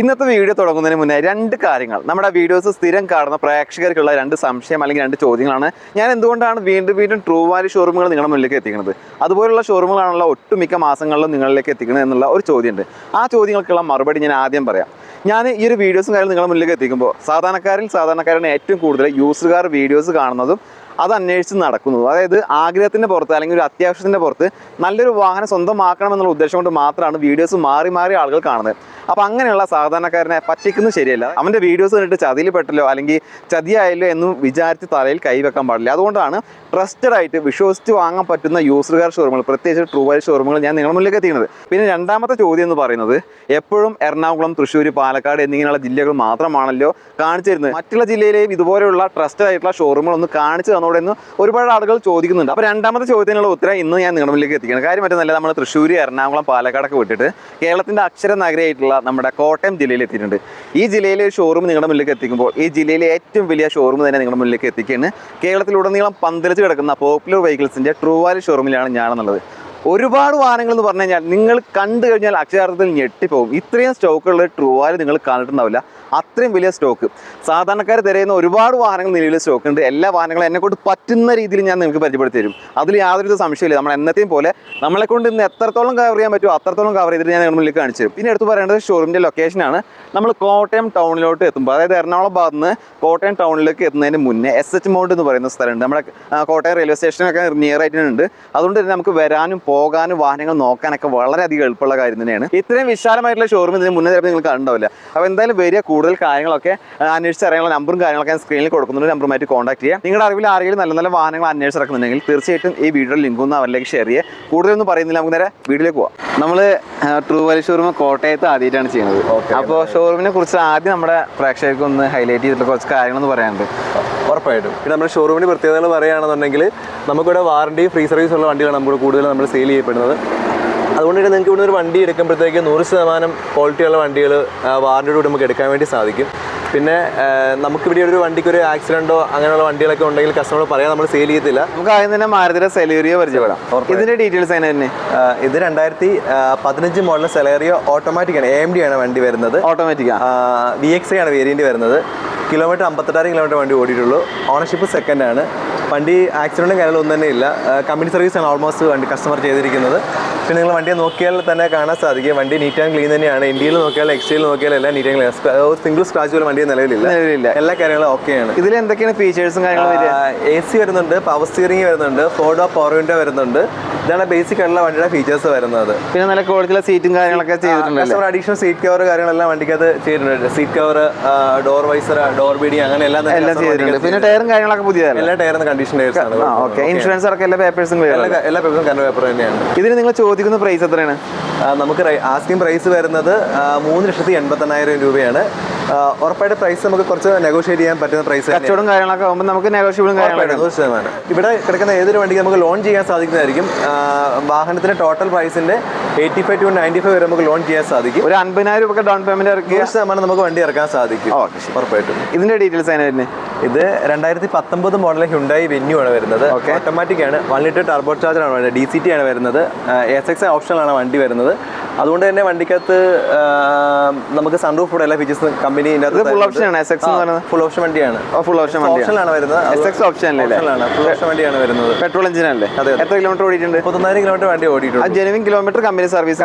ഇന്നത്തെ വീഡിയോ തുടങ്ങുന്നതിന് മുന്നേ രണ്ട് കാര്യങ്ങൾ. നമ്മുടെ വീഡിയോസ് സ്ഥിരം കാണുന്ന പ്രേക്ഷകർക്കുള്ള രണ്ട് സംശയം അല്ലെങ്കിൽ രണ്ട് ചോദ്യങ്ങളാണ്. ഞാൻ എന്തുകൊണ്ടാണ് വീണ്ടും വീണ്ടും ട്രൂ വാല്യൂ ഷോറൂമുകൾ നിങ്ങളുടെ മുന്നിലേക്ക് എത്തിക്കുന്നത്? അതുപോലുള്ള ഷോറൂമുകളാണല്ലോ ഒട്ടുമിക്ക മാസങ്ങളിലും നിങ്ങളിലേക്ക് എത്തിക്കുന്നത് എന്നുള്ള ഒരു ചോദ്യമുണ്ട്. ആ ചോദ്യങ്ങൾക്കുള്ള മറുപടി ഞാൻ ആദ്യം പറയാം. ഞാൻ ഈ ഒരു വീഡിയോസും കാര്യം നിങ്ങളുടെ മുന്നിലേക്ക് എത്തിക്കുമ്പോൾ സാധാരണക്കാരിൽ സാധാരണക്കാരാണ് ഏറ്റവും കൂടുതൽ യൂസുകാർ വീഡിയോസ് കാണുന്നതും അത് അന്വേഷിച്ച് നടക്കുന്നത്. അതായത് ആഗ്രഹത്തിന്റെ പുറത്ത് അല്ലെങ്കിൽ ഒരു അത്യാവശ്യത്തിന്റെ പുറത്ത് നല്ലൊരു വാഹനം സ്വന്തമാക്കണമെന്നുള്ള ഉദ്ദേശം കൊണ്ട് മാത്രമാണ് വീഡിയോസ് മാറി മാറി ആളുകൾ കാണുന്നത്. അപ്പോൾ അങ്ങനെയുള്ള സാധാരണക്കാരനെ പറ്റിക്കുന്നത് ശരിയല്ല. അവന്റെ വീഡിയോസ് കണ്ടിട്ട് ചതിയിൽ പെട്ടല്ലോ അല്ലെങ്കിൽ ചതിയായല്ലോ എന്ന് വിചാരിച്ച് തലയിൽ കൈവെക്കാൻ പാടില്ല. അതുകൊണ്ടാണ് ട്രസ്റ്റഡ് ആയിട്ട് വിശ്വസിച്ച് വാങ്ങാൻ പറ്റുന്ന യൂസർകാർ ഷോറൂമുകൾ പ്രത്യേകിച്ച് ട്രൂ വൈൽ ഷോറൂമുകൾ ഞാൻ നിങ്ങളുടെ മുന്നിലേക്ക് എത്തിക്കുന്നത്. പിന്നെ രണ്ടാമത്തെ ചോദ്യം എന്ന് പറയുന്നത് എപ്പോഴും എറണാകുളം തൃശ്ശൂർ പാലക്കാട് എന്നിങ്ങനെയുള്ള ജില്ലകൾ മാത്രമാണല്ലോ കാണിച്ചിരുന്നത് മറ്റുള്ള ജില്ലയിലെയും ഇതുപോലെയുള്ള ട്രസ്റ്റഡ് ആയിട്ടുള്ള ഷോറൂമുകൾ ഒന്ന് കാണിച്ചു തന്നോടെ എന്ന് ഒരുപാട് ആളുകൾ ചോദിക്കുന്നുണ്ട്. അപ്പോൾ രണ്ടാമത്തെ ചോദ്യത്തിനുള്ള ഉത്തരം ഇന്ന് ഞാൻ നിങ്ങളുടെ മുന്നിലേക്ക് എത്തിക്കണം കാര്യം മറ്റൊന്നല്ല നമ്മൾ തൃശ്ശൂർ എറണാകുളം പാലക്കാടൊക്കെ വിട്ടിട്ട് കേരളത്തിന്റെ അക്ഷര നഗരമായിട്ടുള്ള നമ്മുടെ കോട്ടയം ജില്ലയിൽ എത്തിയിട്ടുണ്ട്. ഈ ജില്ലയിലെ ഷോറൂം നിങ്ങളുടെ മുന്നിലേക്ക് എത്തിക്കുമ്പോൾ ഈ ജില്ലയിലെ ഏറ്റവും വലിയ ഷോറൂം തന്നെ നിങ്ങളുടെ മുന്നിലേക്ക് എത്തിക്കുകയാണ്. കേരളത്തിലുടനീളം പന്തലിച്ച് കിടക്കുന്ന പോപ്പുലർ വെഹിക്കിൾസിന്റെ ട്രൂവാലി ഷോറൂമിലാണ് ഞാനെന്നുള്ളത്. ഒരുപാട് വാഹനങ്ങൾ എന്ന് പറഞ്ഞു കഴിഞ്ഞാൽ നിങ്ങൾ കണ്ടു കഴിഞ്ഞാൽ അക്ഷരാർത്ഥത്തിൽ ഞെട്ടിപ്പോകും. ഇത്രയും സ്റ്റോക്കുള്ള ട്രൂവാൽ നിങ്ങൾ കണ്ടിട്ടുണ്ടാവില്ല. അത്രയും വലിയ സ്റ്റോക്ക് സാധാരണക്കാർ തിരയുന്ന ഒരുപാട് വാഹനങ്ങൾ നിലവിൽ സ്റ്റോക്ക് ഉണ്ട്. എല്ലാ വാഹനങ്ങളും എന്നെ കൊണ്ട് പറ്റുന്ന രീതിയിൽ ഞാൻ നിങ്ങൾക്ക് പരിചയപ്പെടുത്തി തരും. അതിൽ യാതൊരു സംശയമില്ല നമ്മൾ എന്നത്തെയും പോലെ നമ്മളെ കൊണ്ട് ഇന്ന് എത്രത്തോളം കവർ ചെയ്യാൻ പറ്റുമോ അത്രത്തോളം കവർ ചെയ്തിട്ട് ഞാൻ നിങ്ങൾ മുന്നിൽ കാണിച്ചു തരും. പിന്നെ എടുത്ത് പറയേണ്ടത് ഷോറൂമിന്റെ ലൊക്കേഷനാണ് നമ്മൾ കോട്ടയം ടൗണിലോട്ട് എത്തുമ്പോൾ അതായത് എറണാകുളം ഭാഗത്ത് നിന്ന് കോട്ടയം ടൗണിലേക്ക് എത്തുന്നതിന് മുന്നേ എസ് എച്ച് മൗണ്ട് എന്ന് പറയുന്ന സ്ഥലമുണ്ട്. നമ്മുടെ കോട്ടയം റെയിൽവേ സ്റ്റേഷനൊക്കെ നിയർ ആയിട്ടുണ്ട് അതുകൊണ്ട് തന്നെ നമുക്ക് വരാനും പോകാനും വാഹനങ്ങൾ നോക്കാനൊക്കെ വളരെയധികം എളുപ്പമുള്ള കാര്യം തന്നെയാണ്. ഇത്രയും വിശാലമായിട്ടുള്ള ഷോറൂം ഇതിന് മുന്നേ ചിലപ്പോൾ നിങ്ങൾ കണ്ടാവില്ല അപ്പോൾ എന്തായാലും വലിയ കൂടുതൽ കാര്യങ്ങളൊക്കെ അന്വേഷിച്ച് അന്വേഷിച്ചറിയാനുള്ള നമ്പറും കാര്യങ്ങളൊക്കെ ഞാൻ സ്ക്രീനിൽ കൊടുക്കുന്നുണ്ട്. നമ്പറുമായിട്ട് കോൺടാക്ട് ചെയ്യുക. നിങ്ങളുടെ അറിവിൽ ആരെങ്കിലും നല്ല നല്ല വാഹനങ്ങൾ അന്വേഷിച്ചിറക്കുന്നുണ്ടെങ്കിൽ തീർച്ചയായിട്ടും ഈ വീഡിയോ ലിങ്ക് ഒന്ന് അവരിലേക്ക് ഷെയർ ചെയ്യുക. കൂടുതലൊന്നും പറയുന്നില്ല. നമുക്ക് നേരെ വീട്ടിലേക്ക് പോവാം. നമ്മൾ ട്രൂ വാലി ഷോറൂം കോട്ടയത്ത് ആദ്യമായിട്ടാണ് ചെയ്യുന്നത്. അപ്പോൾ ഷോറൂമിനെ കുറിച്ച് ആദ്യം നമ്മുടെ പ്രേക്ഷകർക്ക് ഒന്ന് ഹൈലൈറ്റ് ചെയ്തിട്ടുള്ള കുറച്ച് കാര്യങ്ങളൊന്ന് പറയാനുണ്ട്. ഉറപ്പായിട്ടും. പിന്നെ നമ്മുടെ ഷോറൂമിന്റെ പ്രത്യേകതകൾ പറയുകയാണെന്നുണ്ടെങ്കിൽ നമുക്കിവിടെ വാറണ്ടി ഫ്രീ സർവീസ് ഉള്ള വണ്ടികളാണ് നമ്മൾ കൂടുതൽ നമ്മൾ സെയിൽ ചെയ്യപ്പെടുന്നത്. അതുകൊണ്ട് തന്നെ നിങ്ങൾക്ക് ഇവിടുന്ന് ഒരു വണ്ടി എടുക്കുമ്പോഴത്തേക്ക് നൂറ് ശതമാനം ക്വാളിറ്റിയുള്ള വണ്ടികൾ വാറണ്ടിയോട് കൂടി നമുക്ക് എടുക്കാൻ വേണ്ടി സാധിക്കും. പിന്നെ നമുക്ക് ഇവിടെ ഒരു വണ്ടിക്ക് ഒരു ആക്സിഡന്റോ അങ്ങനെയുള്ള വണ്ടികളൊക്കെ ഉണ്ടെങ്കിൽ കസ്റ്റമർ പറയാൻ നമ്മൾ സെയിൽ ചെയ്യത്തില്ല. നമുക്ക് ആദ്യം തന്നെ മാരുതിയുടെ സെലേറിയോ പരിചയപ്പെടാം. ഇതിന്റെ ഡീറ്റെയിൽസ് അതിന് തന്നെ? ഇത് രണ്ടായിരത്തി പതിനഞ്ച് മോഡൽ സെലേറിയോ ഓട്ടോമാറ്റിക് ആണ് എ എം ഡി ആണ് വണ്ടി വരുന്നത്. ഓട്ടോമാറ്റിക്കാ വി എക്സ് ആണ് വേരിയന്റ് വരുന്നത്. കിലോമീറ്റർ അമ്പത്തെട്ടായിരം കിലോമീറ്റർ വണ്ടി ഓടിയിട്ടുള്ളൂ. ഓണർഷിപ്പ് സെക്കൻഡാണ് വണ്ടി ആക്സിഡന്റും കാര്യങ്ങളും ഒന്നും തന്നെ ഇല്ല. കമ്പനി സർവീസാണ് ആണ് ഓൾമോസ്റ്റ് വണ്ടി കസ്റ്റമർ ചെയ്തിരിക്കുന്നത്. പിന്നെ നിങ്ങൾ വണ്ടിയെ നോക്കിയാൽ തന്നെ കാണാൻ സാധിക്കും. വണ്ടി നീറ്റ് ആൻഡ് ക്ലീൻ തന്നെയാണ്. ഇന്ത്യയിൽ നോക്കിയാൽ എക്സ്റ്റീരിയൽ നോക്കിയാൽ എല്ലാം neat and clean single scratch പോലും വണ്ടി നിലവിലില്ല. നിലവിലില്ല. എല്ലാ കാര്യങ്ങളും ഓക്കെയാണ് ഇതിൽ എന്തൊക്കെയാണ് ഫീച്ചേഴ്സും കാര്യങ്ങളും എ സി വരുന്നുണ്ട് പവർ സ്റ്റിയറിംഗ് വരുന്നുണ്ട് ഫോർഡോ പവർ വിൻഡോ വരുന്നുണ്ട്. ഇതാണ് ബേസിക് ആയിട്ടുള്ള വണ്ടിയുടെ ഫീച്ചേഴ്സ് വരുന്നത്. പിന്നെ നല്ല ക്വാളിറ്റിയുള്ള സീറ്റും കാര്യങ്ങളൊക്കെ ചെയ്തിട്ടുണ്ട് അഡീഷണൽ സീറ്റ് കവർ കാര്യങ്ങളെല്ലാം വണ്ടിക്കകത്ത് ചെയ്തിട്ടുണ്ട്. Seat cover door visor door beading അങ്ങനെ എല്ലാം എല്ലാം ചെയ്തിട്ടുണ്ട്. പിന്നെ ടയറും കാര്യങ്ങളൊക്കെ പുതിയതാണ് എല്ലാ ടയറും കണ്ടീഷൻ ആ ഓക്കെ ഇൻഷുറൻസ് അടക്കം എല്ലാ പേപ്പേഴ്സും എല്ലാ പേപ്പേഴ്സും പേപ്പറും പേപ്പർ തന്നെയാണ്. ഇതിന് നിങ്ങൾ ചോദിക്കുന്ന പ്രൈസ് എത്രയാണ്? നമുക്ക് ആസ്കിംഗ് പ്രൈസ് വരുന്നത് മൂന്ന് ലക്ഷത്തി എൺപത്തെണ്ണായിരം രൂപയാണ്. ഉറപ്പായിട്ട് പ്രൈസ് നമുക്ക് കുറച്ച് നെഗോഷിയേറ്റ് ചെയ്യാൻ പറ്റുന്ന പ്രൈസ് കച്ചവടം കാര്യങ്ങളൊക്കെ ആകുമ്പോൾ നമുക്ക് നെഗോഷിയബിളും കാര്യങ്ങളൊക്കെ നൂറ് ശതമാനം. ഇവിടെ കിടക്കുന്ന ഏതൊരു വണ്ടി നമുക്ക് ലോൺ ചെയ്യാൻ സാധിക്കുന്നതായിരിക്കും. വാഹനത്തിന്റെ total പ്രൈസിന്റെ eighty five to ninety five വരെ നമുക്ക് ലോൺ ചെയ്യാൻ സാധിക്കും. ഒരു അൻപതിനായിരം രൂപ ഡൗൺ പേയ്മെന്റ് ഇറക്കി ശതമാനം നമുക്ക് വണ്ടി ഇറക്കാൻ സാധിക്കും. ഉറപ്പായിട്ടും. ഇതിന്റെ ഡീറ്റെയിൽസ് അതിനായിരുന്നു ഇത് രണ്ടായിരത്തി പത്തൊമ്പത് മോഡൽ ഹുണ്ടായി വെന്യൂ ആണ് വരുന്നത്. ഓട്ടോമാറ്റിക് ആണ്. വൺ ലിറ്റർ ടർബോ ചാർജർ ആണ് വരുന്നത്. ഡി സി ടി ആണ് വരുന്നത്. എസ് എക്സ് ഓപ്ഷനിലാണ് വണ്ടി വരുന്നത്. അതുകൊണ്ട് തന്നെ വണ്ടിക്കകത്ത് നമുക്ക് സൺറൂഫ് ഫുഡ് എല്ലാ ഫീച്ചേഴ്സ് കമ്പനി ഫുൾ ഓപ്ഷൻ ആണ്. എസ് എക്സ് ഫുൾ ഓപ്ഷൻ വണ്ടിയാണ്. ഫുൾ ഓപ്ഷൻ ഓപ്ഷനിലാണ് വരുന്നത്. എസ് എക്സ് ഓപ്ഷനിലാണ് ഫുൾ ഓപ്ഷൻ വണ്ടിയാണ് വരുന്നത്. പെട്രോൾ എഞ്ചിൻ അല്ലേ? അതെ. എത്ര കിലോമീറ്റർ ഓടിയിട്ടുണ്ട്? മുപ്പത്തൊന്നായിരം കിലോമീറ്റർ വണ്ടി ഓടിയിട്ടുണ്ട്. Genuine kilometre company service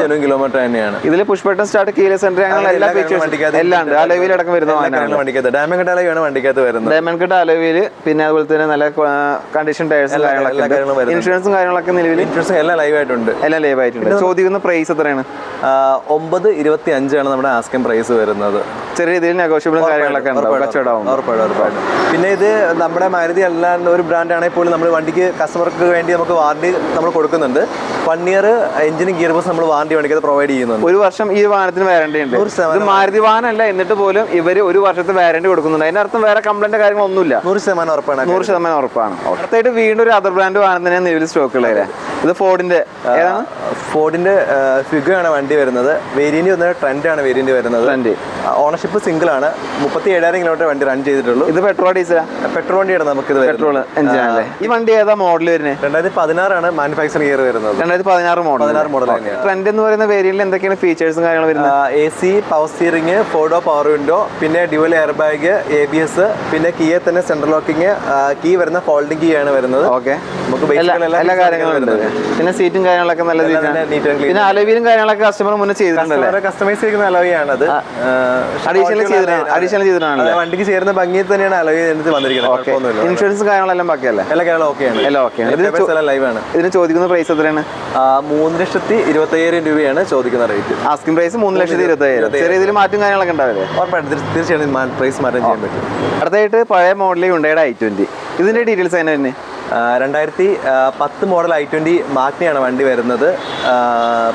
genuine kilometre തന്നെയാണ്. ഇതിൽ push button start keyless centre അങ്ങനെ എല്ലാ ഫീച്ചേഴ്സും എല്ലാം ഉണ്ട്. ആ ലെവലിൽ അടക്കം വരുന്ന വണ്ടിക്കകത്ത്. ഡാമൻ കട്ടാലാണ് വണ്ടിക്കകത്ത് വരുന്നത്. ഡയമണ്ട് കട്ട് അലവിയിൽ പിന്നെ അതുപോലെ തന്നെ നല്ല കണ്ടീഷൻ കാര്യങ്ങളും കാര്യങ്ങളൊക്കെ ഇൻഷുറൻസും കാര്യങ്ങളൊക്കെ നിലവിൽ ഇൻഷുറൻസ് എല്ലാം ലൈവ് ആയിട്ടുണ്ട്. എല്ലാം ലൈവ് ആയിട്ടുണ്ട്. ചോദിക്കുന്ന പ്രൈസ് എത്രയാണ്? ഒമ്പത് ഇരുപത്തി അഞ്ചാണ് നമ്മുടെ ആസ്കം പ്രൈസ് വരുന്നത്. ചെറിയ രീതിയിൽ നെഗോഷ്യബിളും കാര്യങ്ങളൊക്കെ ഉണ്ടാവും. പിന്നെ ഇത് നമ്മുടെ മാരുതി അല്ലാണ്ട് ഒരു ബ്രാൻഡ് ആണെങ്കിൽ പോലും നമ്മൾ വണ്ടിക്ക് കസ്റ്റമർക്ക് വേണ്ടി നമുക്ക് വാറണ്ടി നമ്മൾ കൊടുക്കുന്നുണ്ട്. വൺ ഇയർ എഞ്ചിനും ഗിയർ ബോക്സ് നമ്മൾ വാറണ്ടി വണ്ടിക്ക് പ്രൊവൈഡ് ചെയ്യുന്നുണ്ട്. ഒരു വർഷം ഈ വാഹനത്തിന് വാറണ്ടി ഉണ്ട്. മാരുതി വാഹനം വാഹനമല്ല എന്നിട്ട് പോലും ഇവർ ഒരു വർഷത്തെ വാറണ്ടി കൊടുക്കുന്നുണ്ട്. അതിനർത്ഥം അർത്ഥം വേറെ കംപ്ലൈന്റ് കാര്യങ്ങളൊന്നുമില്ല നൂറ് ശതമാനം ഉറപ്പാണ് നൂറ് ശതമാനം ഉറപ്പാണ്. അടുത്തായിട്ട് വീണ്ടും ഒരു അതർ ബ്രാൻഡ് വാഹനം തന്നെയാണ് നിലവിൽ സ്റ്റോക്ക് ഉള്ളത് ഇത് ഫോർഡിന്റെ ഏതാണ്? ഫോർഡിന്റെ ഫിഗ ആണ് വണ്ടി വരുന്നത്. വേരിയന്റ് വന്നത് ട്രെൻഡ് ആണ് വേരിയന്റ് വരുന്നത്. ഓണർഷിപ്പ് സിംഗിൾ ആണ്. മുപ്പത്തി ഏഴായിരം കിലോമീറ്റർ വണ്ടി റൺ ചെയ്തിട്ടുള്ളൂ. ഇത് പെട്രോൾ ഡീസലാ പെട്രോൾ വണ്ടിയാണ് നമുക്ക് ഇത് പെട്രോൾ ഈ വണ്ടി ഏതാ മോഡൽ വരുന്നത് രണ്ടായിരത്തി പതിനാറാണ് മാനുഫാക്ചറിംഗ് ഇയർ വരുന്നത്. രണ്ടായിരത്തി പതിനാറ് മോഡൽ പതിനാറ് മോഡൽ ട്രെൻഡ് എന്ന് പറയുന്ന വേരിയന്റിൽ എന്തൊക്കെയാണ് ഫീച്ചേഴ്സും കാര്യങ്ങളും വരുന്നത്? A C power steering four door power window പിന്നെ dual air bag A B S പിന്നെ കീയെ തന്നെ സെൻട്രൽ ലോക്കിങ് കീ വരുന്ന ഫോൾഡിങ് കീ ആണ് വരുന്നത്. ഓക്കെ നമുക്ക് എല്ലാ കാര്യങ്ങളും ഉണ്ട്. പിന്നെ സീറ്റും കാര്യങ്ങളൊക്കെ നല്ല രീതിയിൽ. പിന്നെ അലവിലും കാര്യങ്ങളൊക്കെ കസ്റ്റമർ മുന്നേ ചെയ്തിട്ടുണ്ട് കസ്റ്റമൈസ് ചെയ്യുന്ന അലവിയാണത് അഡീഷണൽ ചെയ്തിട്ടാണ് അഡീഷണൽ ചെയ്തിട്ടാണ് വണ്ടിക്ക് ചേരുന്ന ഭംഗിയിൽ തന്നെയാണ് അലവി വന്നിരിക്കുന്നത്. ഇൻഷുറൻസ് കാര്യങ്ങളെല്ലാം ബാക്കിയല്ലേ? എല്ലാ കാര്യങ്ങളും ഓക്കെയാണ് എല്ലാം ഓക്കെയാണ് ലൈവാണ് ഇതിന് ചോദിക്കുന്ന പ്രൈസ് എത്രയാണ്? മൂന്ന് ലക്ഷത്തി ഇരുപത്തയ്യായിരം രൂപയാണ് ചോദിക്കുന്ന റേറ്റ് ആസ്കിംഗ് പ്രൈസ് മൂന്ന് ലക്ഷത്തി ഇരുപത്തയ്യായിരം. ചെറിയ ഇതിൽ മാറ്റം കാര്യങ്ങളൊക്കെ ഉണ്ടാവില്ലേ? ഉറപ്പായിട്ടും തീർ- തീർച്ചയായിട്ടും പ്രൈസ് മാറ്റം ചെയ്യാൻ പറ്റും. അടുത്തായിട്ട് പഴയ മോഡലിൽ ഉണ്ടായിട്ട് ഐ ട്വന്റി ഇതിന്റെ ഡീറ്റെയിൽസ് അതിന് തന്നെ രണ്ടായിരത്തി പത്ത് മോഡൽ ഐ ട്വന്റി മാഗ്നയാണ് വണ്ടി വരുന്നത്.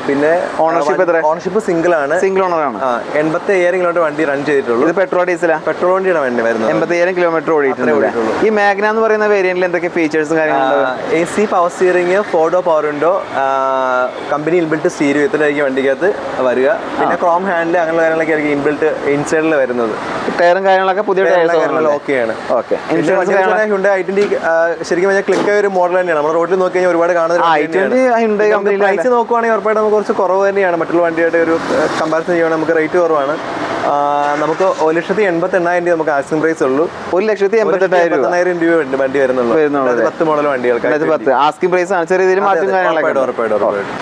പിന്നെ ഓണർഷിപ്പ് എത്ര? ഓണർഷിപ്പ് സിംഗിൾ ആണ്. സിംഗിൾ ഓണർ ആണ്. എൺപത്തി അയ്യായിരം കിലോമീറ്റർ വണ്ടി റൺ ചെയ്തിട്ടുള്ളൂ. ഇത് പെട്രോൾ ഡീസലാ പെട്രോൾ വണ്ടിയാണ് വണ്ടി വരുന്നത്. എൺപത്തി അയ്യായിരം കിലോമീറ്റർ ഓടിയിട്ടുള്ളൂ. ഈ മാഗ്ന എന്ന് പറയുന്ന വേരിയന്റിൽ എന്തൊക്കെ ഫീച്ചേഴ്സും കാര്യങ്ങളും A C power steering four door power window company inbuilt stereo ഇത്രയായിരിക്കും വണ്ടിക്കകത്ത് വരിക. പിന്നെ ക്രോം ഹാൻഡിൽ അങ്ങനെയുള്ള കാര്യങ്ങളൊക്കെ ആയിരിക്കും ഇൻബിൽട്ട് ഇൻസൈഡിൽ വരുന്നത്. ടയറും കാര്യങ്ങളൊക്കെ പുതിയ ടയർസ് ഓക്കെയാണ് ഓക്കെ ഇൻഷുറൻസ് ശരിക്കും പറഞ്ഞാൽ ക്ലിക്ക് ഒരു മോഡൽ തന്നെയാണ്. നമ്മുടെ റോഡിൽ നോക്കി കഴിഞ്ഞാൽ ഒരുപാട് കാണുന്ന ഐ ട്വന്റി ഹുണ്ടായി കമ്പനിയിൽ പ്രൈസ് നോക്കുവാണെങ്കിൽ ഉറപ്പായിട്ട് നമുക്ക് കുറച്ച് കുറവ് തന്നെയാണ്. മറ്റുള്ള വണ്ടിയായിട്ട് ഒരു കമ്പാരിസൺ ചെയ്യുവാണെങ്കിൽ നമുക്ക് റേറ്റ് കുറവാണ്. നമുക്ക് ഒരു ലക്ഷത്തി എൺപത്തി എണ്ണായിരം രൂപ നമുക്ക് ആസ്കിംഗ് പ്രൈസ് ഉള്ളൂ. ഒരു ലക്ഷത്തി എൺപത്തെട്ടായിരം രൂപ. വണ്ടി വരുന്നുള്ളൂ. പത്ത് മോഡൽ വണ്ടികൾക്ക് പത്ത്. ആസ്കിംഗ് പ്രൈസ് ആണ്. ചെറിയ രീതിയിൽ മാറ്റം കാര്യങ്ങളൊക്കെ. ഉറപ്പായിട്ടും ഉറപ്പായിട്ടും.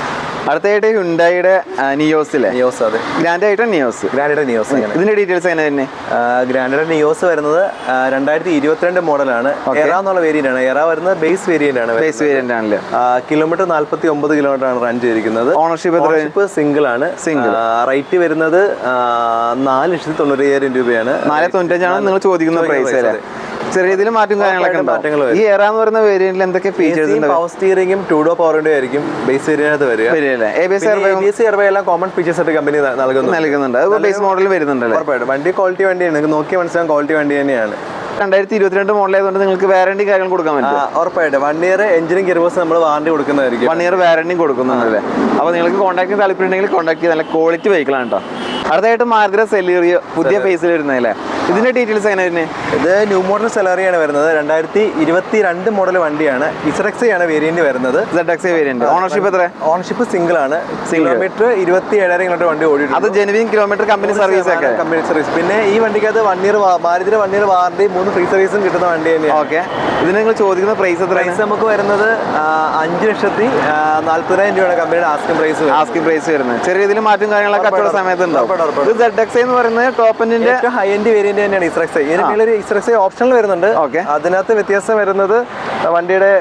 അടുത്തായിട്ട് ഹുണ്ടായിയുടെ നിയോസിലെ നിയോസ് അതെ. ഗ്രാൻഡ് ആയിട്ട് നിയോസ്? ഗ്രാൻഡ് നിയോസ് ഇതിന്റെ ഡീറ്റെയിൽസ് എങ്ങനെ തന്നെ? ഗ്രാൻഡ് നിയോസ് വരുന്നത് രണ്ടായിരത്തി ഇരുപത്തിരണ്ട് മോഡലാണ്. എറ എന്നുള്ള വേരിയന്റ് ആണ്. എറ വരുന്നത് ബേസ് വേരിയന്റ് ആണ് ബേസ് വേരിയന്റ് ആണല്ലേ? കിലോമീറ്റർ നാല്പത്തി ഒമ്പത് കിലോമീറ്റർ ആണ് റൺ ചെയ്തിരിക്കുന്നത്. ഓണർഷിപ്പ് എത്ര ഓണർഷിപ്പ് സിംഗിൾ ആണ്. സിംഗിൾ റേറ്റ് വരുന്നത് നാല് ലക്ഷത്തി തൊണ്ണൂറ്റയ്യായിരം രൂപയാണ്. നാല് തൊണ്ണൂറ്റഞ്ചാണ് നിങ്ങൾ ചോദിക്കുന്ന പ്രൈസ് അല്ലേ? ചെറിയ രീതിയിൽ മാറ്റം കാര്യങ്ങളൊക്കെ മാറ്റങ്ങൾ ഈ എറ എന്ന് പറയുന്ന വേരിയന്റിൽ എന്തൊക്കെ ഫീച്ചേഴ്സ് ഉണ്ട്? പവർ സ്റ്റിയറിംഗും ടൂഡോ പവറിന്റെ ആയിരിക്കും ബേസ് വേരിയന്റ് വരിക. എല്ലാം കോമൺ ഫീച്ചേഴ്സ് ആയിട്ട് കമ്പനി നൽകുന്നു നൽകുന്നുണ്ട്. അത് ബേസ് മോഡൽ വരുന്നുണ്ടല്ലേ ഉറപ്പായിട്ടും. വണ്ടി ക്വാളിറ്റി വണ്ടിയാണ്. നിങ്ങൾക്ക് നോക്കി മനസ്സിലാക്കാൻ ക്വാളിറ്റി വണ്ടി തന്നെയാണ്. രണ്ടായിരത്തി ഇരുപത്തിരണ്ട് മോഡൽ ആയതുകൊണ്ട് നിങ്ങൾക്ക് വാറണ്ടി കാര്യങ്ങൾ കൊടുക്കാൻ പറ്റും ഉറപ്പായിട്ടും. വൺ ഇയർ എഞ്ചിനും ഗിയർബോക്സ് നമ്മൾ വാറണ്ടി കൊടുക്കുന്നതായിരിക്കും. വൺ ഇയർ വാറണ്ടി കൊടുക്കുന്നുണ്ടല്ലേ അപ്പോൾ നിങ്ങൾക്ക് കോൺടാക്ട് താല്പര്യം ഉണ്ടെങ്കിൽ കോൺടാക്ട് ചെയ്ത് നല്ല ക്വാളിറ്റി വെഹിക്കിളാണ് കേട്ടോ അടുത്തായിട്ട് മാർഗ്ര സെല്ലേറിയ പുതിയ ഫേസിൽ വരുന്നതല്ലേ? ഇതിന്റെ ഡീറ്റെയിൽസ് എങ്ങനെ വരുന്നത് ഇത് ന്യൂ മോഡൽ സെലറിയാണ് വരുന്നത്. രണ്ടായിരത്തി ഇരുപത്തി രണ്ട് മോഡൽ വണ്ടിയാണ് ഇസറക്സ് ആണ് വേരിയന്റ് വരുന്നത്. വേരിയന്റ് ഓണർഷിപ്പ് എത്ര ഓണർഷിപ്പ് സിംഗിൾ ആണ്. കിലോമീറ്റർ ഇരുപത്തി ഏഴായിരം കിലോമീറ്റർ വണ്ടി ഓടിയിട്ടുണ്ട്. അത് ജെനുവിൻ കിലോമീറ്റർ കമ്പനി സർവീസ് ഒക്കെ? കമ്പനി സർവീസ് പിന്നെ ഈ വണ്ടിക്ക് അത് one year മാരുതിയുടെ one year warranty മൂന്ന് ഫ്രീ സർവീസും കിട്ടുന്ന വണ്ടി തന്നെയാണ്. ഓക്കെ ഇതിന് നിങ്ങൾ ചോദിക്കുന്ന പ്രൈസ് എത്രയാണ്? പ്രൈസ് നമുക്ക് വരുന്നത് അഞ്ച് ലക്ഷത്തി നാല്പതിനായിരം രൂപയാണ് കമ്പനിയുടെ ആസ്കിംഗ് പ്രൈസ് ആസ്കിംഗ് പ്രൈസ് വരുന്നത്. ചെറിയ രീതിയിൽ മാറ്റം കാര്യങ്ങളൊക്കെ കച്ചവട സമയത്ത് ഉണ്ടാവും. ഇത് സെഡ് എക്സ് എന്ന് പറയുന്നത് ടോപ്പ് എൻഡിന്റെ ഹൈ എൻഡ് വേരിയന്റ് തന്നെയാണ് ഇസ്രക്സ് ഇതിന് ഒരു ഇസ്രക്സ് ഓപ്ഷനിൽ വരുന്നുണ്ട്. ഓക്കെ. അതിനകത്ത് വ്യത്യാസം വരുന്നത് വണ്ടിയുടെ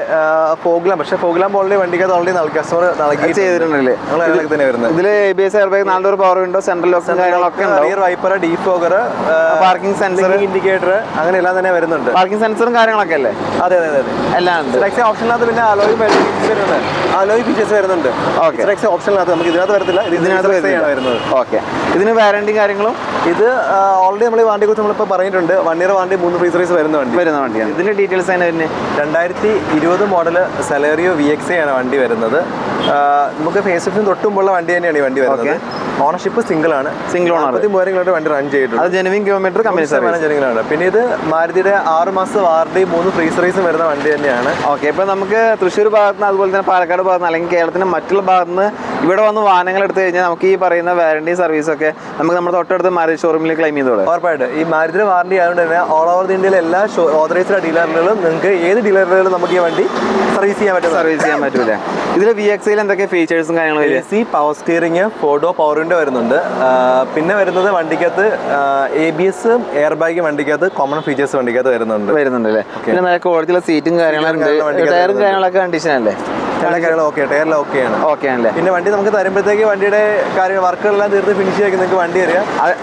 ഫോഗ്ലാം. പക്ഷേ ഫോഗ്ലാം ഓൾറെഡി വണ്ടിക്ക് ഓൾറെഡി കസ്റ്റമർ നൽകി. ചെയ്തിട്ടുണ്ടല്ലേ? ഞങ്ങൾ തന്നെ വരുന്നത്. ഇതിൽ A B S air bag നാല് door power window central lock കാര്യങ്ങളൊക്കെ rear wiper defogger parking sensor indicator അങ്ങനെ എല്ലാം തന്നെ വരുന്നുണ്ട്. പാർക്കിംഗ് സെൻസറും കാര്യങ്ങളൊക്കെ അല്ലേ? അതെ അതെ അതെ എല്ലാം ഉണ്ട്. ഓപ്ഷനിനകത്ത് പിന്നെ അലോയ് ഫീച്ചേഴ്സ് വരുന്നുണ്ട്. അലോയ് ഫീച്ചേഴ്സ് വരുന്നുണ്ട്. ഓക്കെ ഓപ്ഷനിനകത്ത് നമുക്ക് ഇതിനകത്ത് വരത്തില്ല. ഇത് ഇതിനകത്ത് വരുന്നത്. ഓക്കെ ഇതിന് വാറണ്ടി കാര്യങ്ങളും? ഇത് ഓൾറെഡി നമ്മൾ ഈ വണ്ടിയെ കുറിച്ച് നമ്മളിപ്പോൾ പറഞ്ഞിട്ടുണ്ട്. വൺ ഇയർ വാണ്ടി മൂന്ന് ഫ്രീ സർവീസ് വരുന്ന വണ്ടി. വരുന്ന വണ്ടിയാണ്. ഇതിന്റെ ഡീറ്റെയിൽസ് തന്നെ വരുന്നത് രണ്ടായിരത്തി ഇരുപത് മോഡൽ സെലേറിയോ വി എക്സ് ആണ് വണ്ടി വരുന്നത്. നമുക്ക് ഫേസ് ലിഫ്റ്റിന് തൊട്ടുമുള്ള വണ്ടി തന്നെയാണ് ഈ വണ്ടി വരുന്നത്. ഓണർഷിപ്പ് സിംഗിൾ ആണ് സിംഗിൾ ഓണർ നാൽപ്പത്തി മൂവായിരം കിലോമീറ്റർ വണ്ടി റൺ ചെയ്തിട്ടുണ്ട്. അത് ജെനുവിൻ കിലോമീറ്റർ കമ്പനി സർവീസ് ജനങ്ങളാണ് പിന്നെ ഇത് മാരുതിയുടെ ആറ് മാസം വാർഡി മൂന്ന് ഫ്രീ സർവീസും വരുന്ന വണ്ടി തന്നെയാണ്. ഓക്കെ ഇപ്പൊ നമുക്ക് തൃശ്ശൂർ ഭാഗത്ത് നിന്ന് അതുപോലെ തന്നെ പാലക്കാട് ഭാഗത്ത് നിന്ന് അല്ലെങ്കിൽ കേരളത്തിന്റെ മറ്റുള്ള ഭാഗത്ത് നിന്ന് ഇവിടെ വന്ന് വാഹനങ്ങൾ എടുത്തു കഴിഞ്ഞാൽ നമുക്ക് ഈ പറയുന്ന വാറണ്ടി സർവീസ് ഒക്കെ നമുക്ക് നമ്മുടെ തൊട്ടടുത്ത് മാരുതി ഷോറൂമിൽ ക്ലെയിം ചെയ്തോളൂ. ഉറപ്പായിട്ട്. ഈ മാരുതിയുടെ വാറണ്ടി ആയതുകൊണ്ട് തന്നെ ഓൾ ഓവർ ഇന്ത്യയിലെ എല്ലാ ഓതറൈസ്ഡ് ഡീലറുകളും നിങ്ങൾക്ക് ഏത് ഡീലറുകളിലും നമുക്ക് ഈ വണ്ടി സർവീസ് ചെയ്യാൻ പറ്റും. സർവീസ് ചെയ്യാൻ പറ്റൂല. ഇതിൽ വി എക്സിൽ എന്തൊക്കെ ഫീച്ചേഴ്സും കാര്യങ്ങളും A C power steering four door power window വരുന്നുണ്ട്. പിന്നെ വരുന്നത് വണ്ടിക്കകത്ത് A B S air bag വണ്ടിക്കകത്ത് കോമൺ ഫീച്ചേഴ്സ് വണ്ടിക്കകത്ത് വരുന്നുണ്ട്. വരുന്നുണ്ട് അല്ലേ? പിന്നെ നല്ല ക്വാളിറ്റിയുള്ള സീറ്റും കാര്യങ്ങളും ടയറും കാര്യങ്ങളൊക്കെ കണ്ടീഷൻ അല്ലേ? എല്ലാ കാര്യങ്ങളും ഓക്കെ ഓക്കെയാണ് ഓക്കെ ആണല്ലേ? പിന്നെ വണ്ടി നമുക്ക് തരുമ്പോഴത്തേക്ക് വണ്ടിയുടെ കാര്യങ്ങൾ വർക്കുകളെല്ലാം തീർത്ത് ഫിനിഷ് ചെയ്ത് നിങ്ങൾക്ക് വണ്ടി തരിക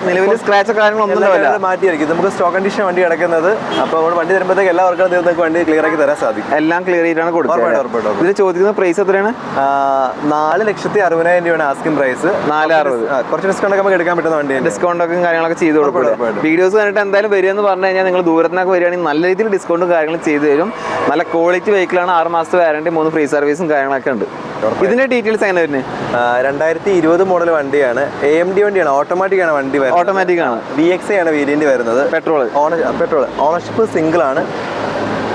നിലവിൽ സ്ക്രാച്ച് കാര്യങ്ങളൊന്നും മാറ്റിയായിരിക്കും. നമുക്ക് സ്റ്റോക്ക് കണ്ടീഷൻ വണ്ടി കിടക്കുന്നത്. അപ്പോൾ നമ്മൾ വണ്ടി തരുമ്പോഴത്തേക്ക് എല്ലാ വർക്കുകളും തീർത്ത് നിങ്ങൾക്ക് വണ്ടി ക്ലിയർ ആക്കി തരാൻ സാധിക്കും. എല്ലാം ക്ലിയർ ചെയ്തിട്ടാണ് കൊടുക്കുന്നത് ഉറപ്പായിട്ടും. ഇതിൽ ചോദിക്കുന്ന പ്രൈസ് എത്രയാണ്? നാല് ലക്ഷത്തി അറുപതിനായിരം രൂപയാണ് ആസ്കിംഗ് പ്രൈസ് നാല് അറുപത്. കുറച്ച് ഡിസ്കൗണ്ട് ഒക്കെ നമുക്ക് എടുക്കാൻ പറ്റുന്ന വണ്ടിയാണ്. തന്നെ ഡിസ്കൗണ്ട് ഒക്കെ കാര്യങ്ങളൊക്കെ ചെയ്ത് കൊടുക്കും. വീഡിയോസ് കണ്ടിട്ട് എന്തായാലും വരിക എന്ന് പറഞ്ഞു കഴിഞ്ഞാൽ നിങ്ങൾ ദൂരത്തിനൊക്കെ വരികയാണെങ്കിൽ നല്ല രീതിയിൽ ഡിസ്കൗണ്ടും കാര്യങ്ങളും ചെയ്തു തരും. നല്ല ക്വാളിറ്റി വെഹിക്കിളാണ് ആറ് മാസത്തെ വാറണ്ടി മൂന്ന് ഫ്രീ സർവീസും കാര്യങ്ങളൊക്കെ ഉണ്ട്. ഇതിന്റെ ഡീറ്റെയിൽസ് എങ്ങനെ വരുന്നത് രണ്ടായിരത്തി ഇരുപത് മോഡൽ വണ്ടിയാണ്. എ എം ഡി വണ്ടിയാണ്. ഓട്ടോമാറ്റിക് ആണ് വണ്ടി വരുന്നത്. ഓട്ടോമാറ്റിക് ആണ്. വി എക്സ് ആണ് വേരിയന്റ് വരുന്നത്. പെട്രോൾ ഓണ പെട്രോൾ ഓണർഷിപ്പ് സിംഗിൾ ആണ്.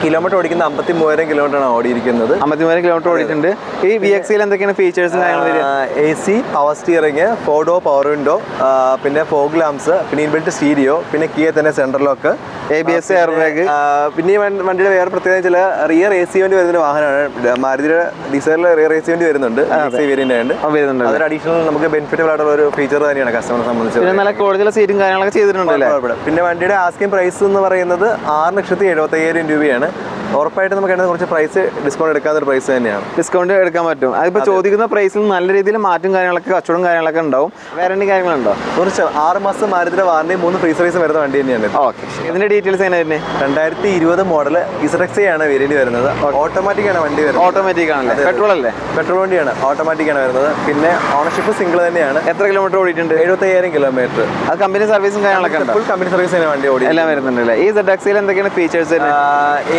കിലോമീറ്റർ ഓടിക്കുന്ന അമ്പത്തി മൂവായിരം കിലോമീറ്റർ ആണ് ഓടിയിരിക്കുന്നത്. അമ്പത്തി മൂവായിരം കിലോമീറ്റർ ഓടിയിട്ടുണ്ട്. ഈ വി എക്സിൽ എന്തൊക്കെയാണ് features A C power steering four door power window പിന്നെ ഫോഗ് ലാംസ് പിന്നെ ഇൻബിൽറ്റ് സ്റ്റീരിയോ പിന്നെ കിയ തന്നെ central lock A B S air bag പിന്നെ ഈ വണ്ടിയുടെ വേറെ പ്രത്യേകത ചില റിയർ എ സി വേണ്ടി വരുന്ന വാഹനമാണ്. മാരുതിയുടെ ഡീസലിലെ റിയർ എ സി വേണ്ടി വരുന്നുണ്ട്. വേരിയന്റ് ഉണ്ട് വരുന്നുണ്ട് അതൊരു അഡീഷണൽ നമുക്ക് ബെനിഫിറ്റബിൾ ആയിട്ടുള്ള ഒരു ഫീച്ചർ തന്നെയാണ് കസ്റ്റമറെ സംബന്ധിച്ച് പിന്നെ നല്ല കൂടുതൽ സീറ്റും കാര്യങ്ങളൊക്കെ ചെയ്തിട്ടുണ്ട് പിന്നെ വണ്ടിയുടെ ആസ്കിംഗ് പ്രൈസ് എന്ന് പറയുന്നത് ആറ് ലക്ഷത്തി എഴുപത്തി രൂപയാണ്. ഉറപ്പായിട്ടും നമുക്ക് അതിനകത്ത് കുറച്ച് പ്രൈസ് ഡിസ്കൗണ്ട് എടുക്കാത്ത ഒരു പ്രൈസ് തന്നെയാണ്. ഡിസ്കൗണ്ട് എടുക്കാൻ പറ്റും. അതിപ്പോ ചോദിക്കുന്ന പ്രൈസിൽ നല്ല രീതിയിൽ മാറ്റും കാര്യങ്ങളൊക്കെ കച്ചവടം കാര്യങ്ങളൊക്കെ ഉണ്ടാവും. വാറണ്ടി കാര്യങ്ങളുണ്ടോ കുറച്ച് ആറ് മാസം മാരുതിയുടെ വാറണ്ടി മൂന്ന് ഫ്രീ സർവീസ് വരുന്ന വണ്ടി തന്നെയാണ്. ഓക്കെ ഇതിന്റെ ഡീറ്റെയിൽസ് എങ്ങനെ തന്നെ രണ്ടായിരത്തി ഇരുപത് മോഡൽ ഇസറക്സി ആണ് വേരിയന്റ് വരുന്നത്. ഓട്ടോമാറ്റിക് ആണ് വണ്ടി വരുന്നത്. ഓട്ടോമാറ്റിക് ആണല്ലേ? പെട്രോൾ അല്ലേ? പെട്രോൾ വണ്ടിയാണ്. ഓട്ടോമാറ്റിക് ആണ് വരുന്നത്. പിന്നെ ഓണർഷിപ്പ് സിംഗിൾ തന്നെയാണ്. എത്ര കിലോമീറ്റർ ഓടിയിട്ടുണ്ട്? എഴുപത്തി അയ്യായിരം കിലോമീറ്റർ അത് കമ്പനി സർവീസും കാര്യങ്ങളൊക്കെ ഉണ്ട്? ഫുൾ കമ്പനി സർവീസ് തന്നെ വണ്ടി ഓടി എല്ലാം വരുന്നുണ്ട് അല്ലേ ഈ സെഡ് എക്സിൽ എന്തൊക്കെയാണ് features